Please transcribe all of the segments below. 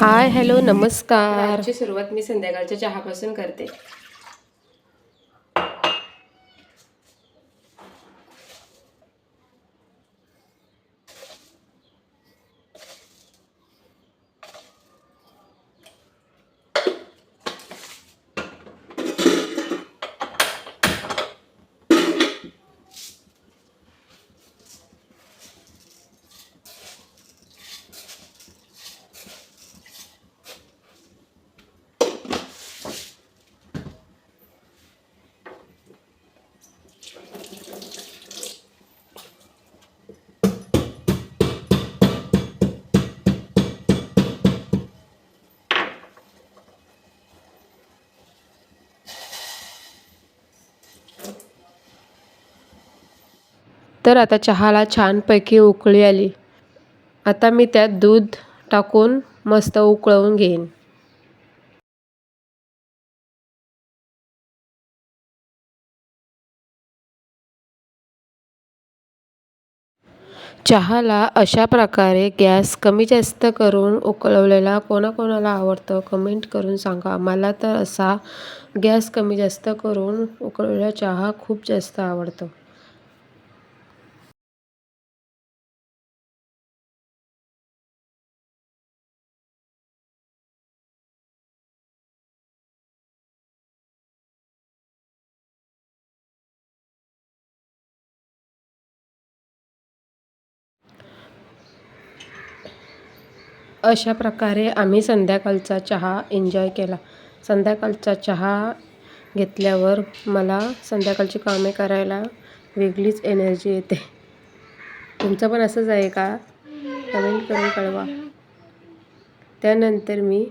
Hi hello नमस्कार. आजची सुरुवात मी संध्याकाळच्या चहापासून करते. तर आता चहाला छानपैकी उकळी आली. आता मी त्यात दूध टाकून मस्त उकळवून घेईन. चहाला अशा प्रकारे गॅस कमी जास्त करून उकळवलेला कोणाकोणाला आवडतं कमेंट करून सांगा. मला तर असा गॅस कमी जास्त करून उकळलेला चहा खूप जास्त आवडतो. अशा प्रकारे आम्ही संध्याकाळचा चहा एन्जॉय केला. संध्याकाळचा चहा घेतल्यावर मला संध्याकाळची कामे करायला वेगळीच एनर्जी येते. तुमचं पण असंच आहे का? कमेंट करून कळवा. त्यानंतर मी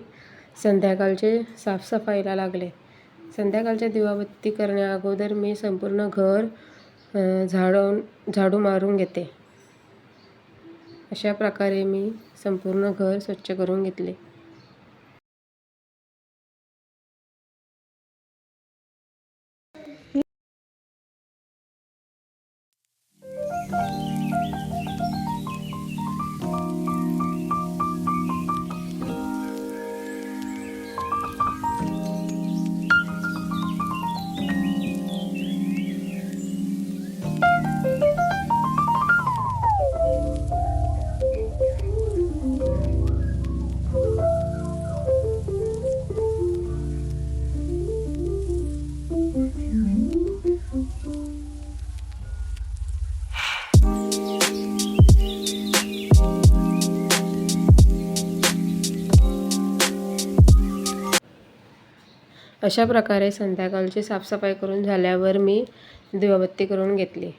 संध्याकाळचे साफसफाईला लागले. संध्याकाळच्या दिवाबत्ती करण्या अगोदर मी संपूर्ण घर झाडून झाडू मारून घेते. अशा प्रकारे मी संपूर्ण घर स्वच्छ करून घेतले. अशा प्रकारे संध्याकाळची साफसफाई करून झाल्यावर मी दिवाबत्ती करून घेतली.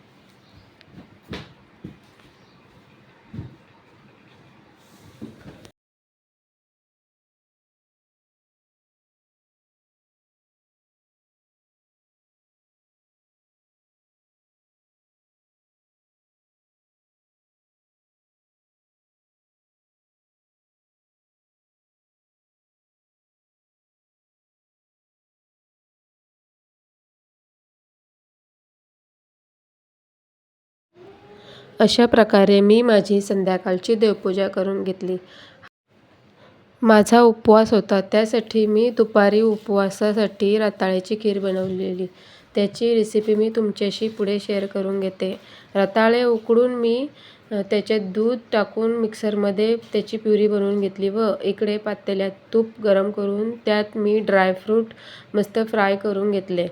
अशा प्रकारे मी माझी संध्याकाळची देवपूजा करून घेतली. माझा उपवास होता त्यासाठी मी दुपारी उपवासासाठी रताळ्याची खीर बनवलेली. त्याची रेसिपी मी तुमच्याशी पुढे शेअर करून घेते. रताळे उकडून मी त्याच्यात दूध टाकून मिक्सरमध्ये त्याची प्युरी बनवून घेतली व इकडे पातेल्यात तूप गरम करून त्यात मी ड्रायफ्रूट मस्त फ्राय करून घेतले.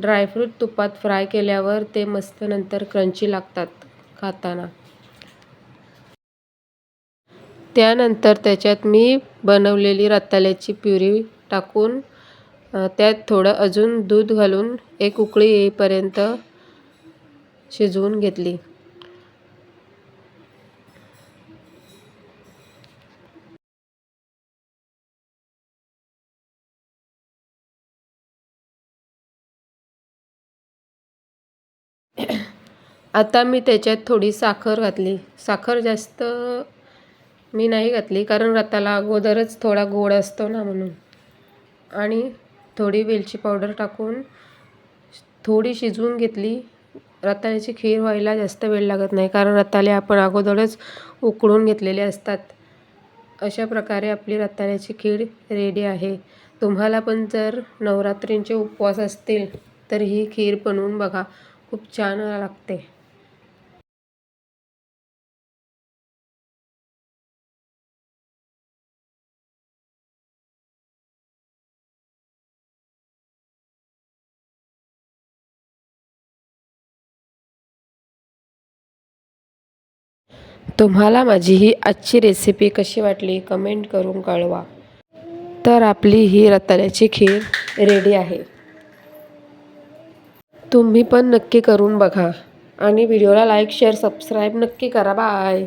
ड्रायफ्रूट तुपात फ्राय केल्यावर ते मस्त नंतर क्रंची लागतात. खाताना. त्यानंतर त्याच्यात मी बनवलेली रताळ्याची प्युरी टाकून त्यात थोडं अजून दूध घालून एक उकळी येईपर्यंत शिजवून घेतली. आता मी त्याच्यात थोडी साखर घातली. साखर जास्त मी नाही घातली कारण रताला अगोदरच थोडा गोड असतो ना म्हणून. आणि थोडी वेलची पावडर टाकून थोडी शिजवून घेतली. रताळ्याची खीर व्हायला जास्त वेळ लागत नाही कारण रताळे आपण अगोदरच उकळून घेतलेले असतात. अशा प्रकारे आपली रताळ्याची खीर रेडी आहे. तुम्हाला पण जर नवरात्रींचे उपवास असतील तर ही खीर बनवून बघा. खूप छान लागते. तुम्हाला माझी ही आजची रेसिपी कशी वाटली कमेंट करून कळवा. तर आपली ही रताळ्याची खीर रेडी आहे. तुम्ही पण नक्की करून बघा आणि व्हिडिओला लाईक शेअर सबस्क्राईब नक्की करा. बाय